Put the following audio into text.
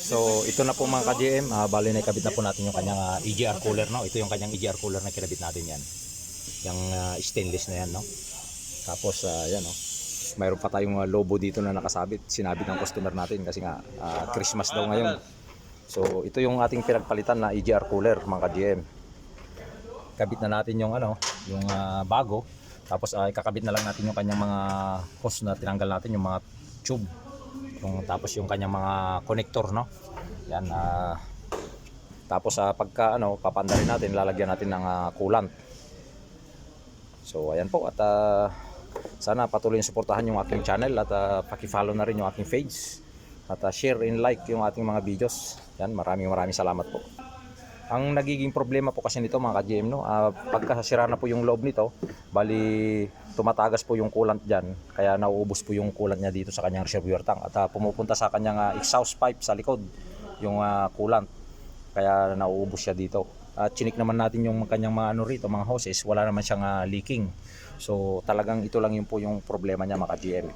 So ito na po mga ka-GM, uh, bali na ikabit na po natin yung kanyang ah, EGR cooler no. Ito yung kanyang EGR cooler na kinabit natin yan. Yung ah, stainless na yan no. Tapos ah, yan no. Mayroon pa tayong ah, lobo dito na nakasabit. Sinabit ng customer natin kasi nga ah, Christmas daw ngayon. So ito yung ating pinagpalitan na EGR cooler mga ka-GM. Kabit na natin yung ano, yung ah, bago. Tapos ay kakabit na lang natin yung kanyang mga hose na tinanggal natin yung mga tube yung tapos yung kanyang mga connector no? Yan ah tapos sa pagka ano papandarin natin lalagyan natin ng ah, coolant. So ayan po at ah, sana patuloy suportahan yung aking channel at ah, paki-follow na rin yung aking page. At ah, share and like yung ating mga videos. Yan maraming maraming salamat po ang nagiging problema po kasi nito mga ka-GM no, ah, pagka sira na po yung loob nito, bali tumatagas po yung coolant diyan, kaya nauubos po yung coolant niya dito sa kanyang reservoir tank at ah, pumupunta sa kanyang ah, exhaust pipe sa likod yung ah, coolant. Kaya nauubos siya dito. At chinik naman natin yung kanyang mga ano rito, mga hoses, wala naman siyang ah, leaking. So talagang ito lang yung po yung problema niya mga ka-GM.